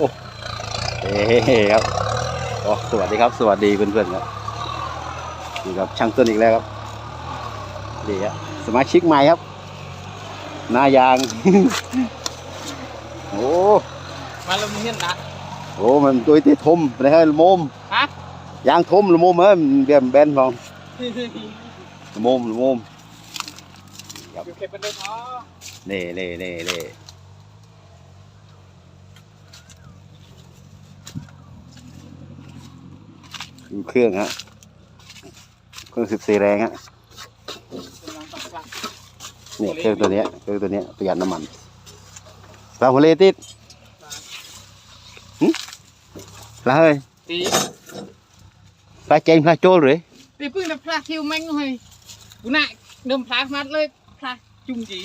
ครับโอ้สวัสดีครับ สวัสดีเพื่อนๆครับอยู่กับช่างต้นอีกแล้วครับดีครับสมาชิกใหม่ครับ หน้ายาง โอ้มาลงเฮียนนะโหมันตัวที่ทมนะฮะโมมฮะยางทมหรือโมมเอ้ยมันเบียมแบนพองโมมโมมอยู่เก็บเป็นเดิมอ๋อเน่เน่เน่เน่ ดูเครื่องฮะ เครื่องสิบสี่แรงฮะกำลังตัดกลับนี่เครื่องตัวเนี้ยเครื่องตัวเนี้ยประหยัดน้ำมันปลาหัวเลติดหึปลาเฮ้ยตีปลาเจงปลาโจลหรือตีพึ่งแต่พลาคิวแม่งเลยกูน่ะเดิมพลามาเลยพลาจุ่มจี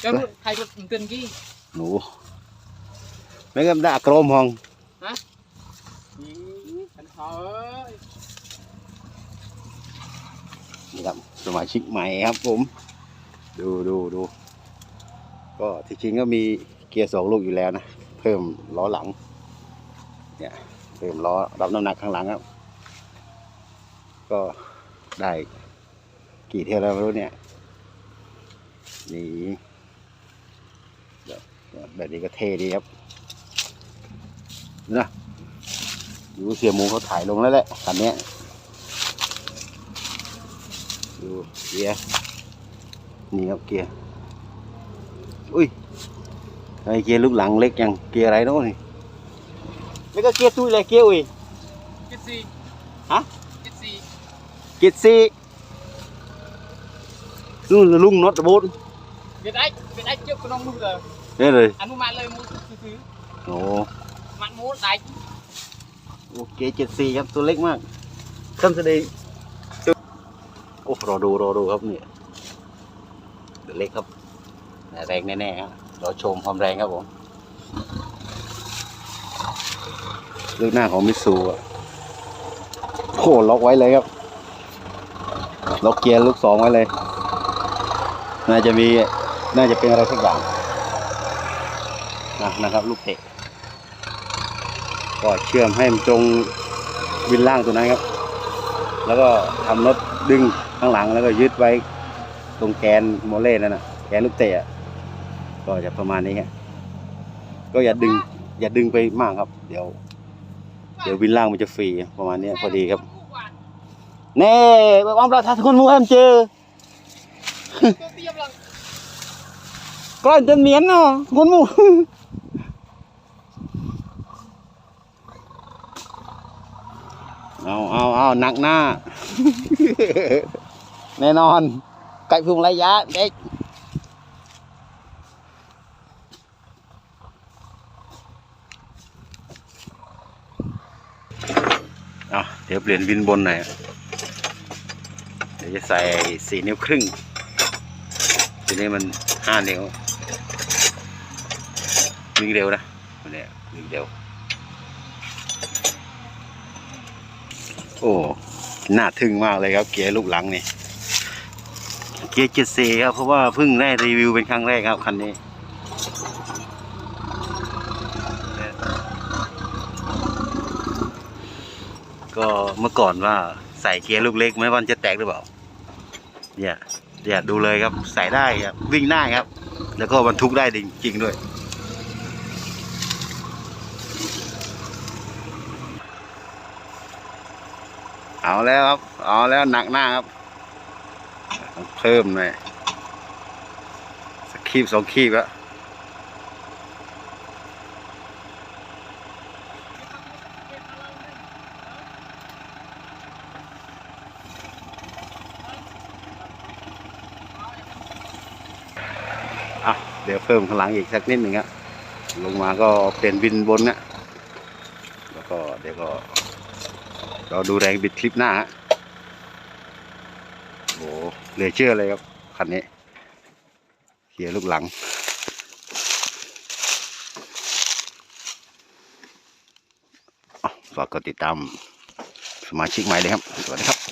แล้วใครรถเกินกี้หนูไม่ก็ด่ากรมห้องฉันขอ นี่ครับสมาชิกใหม่ครับผม ดูดูดู ก็ที่จริงก็มีเกียร์สองลูกอยู่แล้วนะ เพิ่มล้อหลัง เนี่ย เพิ่มล้อรับน้ำหนักข้างหลังครับ ก็ได้กี่เท่าแล้วไม่รู้เนี่ย นี่เดี๋ยวแบบนี้ก็เท่ดีครับนะ ดูเสียหมูเขาถ่ายลงแล้วแหละคันเนี้ยดูเกียร์นี่ครับเกียร์อุ้ยไอเกียร์ลูกหลังเล็กยังเกียร์อะไรเนาะนี่ไม่ก็เกียร์ตุ้ยเลยเกียร์อุ้ยกิดซีฮะกิดซีเกียร์ซีนู่นลุงน็อตโบ๊ทเป็นไอ้เป็นไอ้เจ้าขนมมือเลยนี่เลยอนุมาเลยมือซื้อโอ้มันมูได้ โอเคเจ็ดสี่ครับตัวเล็กมากคำแสดงโอ้รอดูรอดูครับเนี่ยตัวเล็กครับแต่แรงแน่ๆครับรอชมความแรงครับผมลูกหน้าของมิตซูอะโอ้ล็อกไว้เลยครับล็อกเกียร์ลูกสองไว้เลย น่าจะมีน่าจะเป็นอะไรสักอย่างนะนะครับ ลูกเตะ ก็เชื่อมให้มันตรงวินล่างตัวนั้นครับ แล้วก็ทำน็อตดึงข้างหลังแล้วก็ยึดไว้ตรงแกนโมเล่นั่นนะแกนลูกเตะก็จะประมาณนี้ครับก็อย่าดึง อย่าดึงไปมากครับ เดี๋ยว เดี๋ยววินล่างมันจะฟรีประมาณนี้พอดีครับเน่บางประชาชนมูเอ็มเจอตัวเตี้ยบลังก็จะเหมียนเนาะคนมู เอาเอาเอาหนักหน้า แน่นอน ไก่พุงระยะเด็กเอาเดี๋ยวเปลี่ยนวินบนหน่อยเดี๋ยวจะใส่สี่นิ้วครึ่ง ทีนี้มันห้านิ้ววิ่งเร็วนะวันนี้วิ่งเร็ว โอ้น่าทึ่งมากเลยครับ เกียร์ลูกหลังนี่เกียร์เจ็ดสีครับเพราะว่าเพิ่งได้รีวิวเป็นครั้งแรกครับคันนี้ก็เมื่อก่อนว่าใส่เกียร์ลูกเล็กไม่ว่ามันจะแตกหรือเปล่า เนี่ยเนี่ยดูเลยครับใส่ได้ครับวิ่งได้ครับ แล้วก็บรรทุกได้จริงๆด้วย เอาแล้วครับ เอาแล้วหนักหน้าครับต้องเพิ่มเลยสักคีบสองคีบแล้วอะเดี๋ยวเพิ่มข้างหลังอีกสักนิดหนึ่งอะลงมาก็เปลี่ยนวินบนนะแล้วก็เดี๋ยวก็ เราดูแรงบิดคลิปหน้าฮะโอ้เหลือเชื่อเลยครับ คันนี้เขียลูกหลัง ฝากกดติดตามสมาชิกใหม่เลยครับ สวัสดีครับ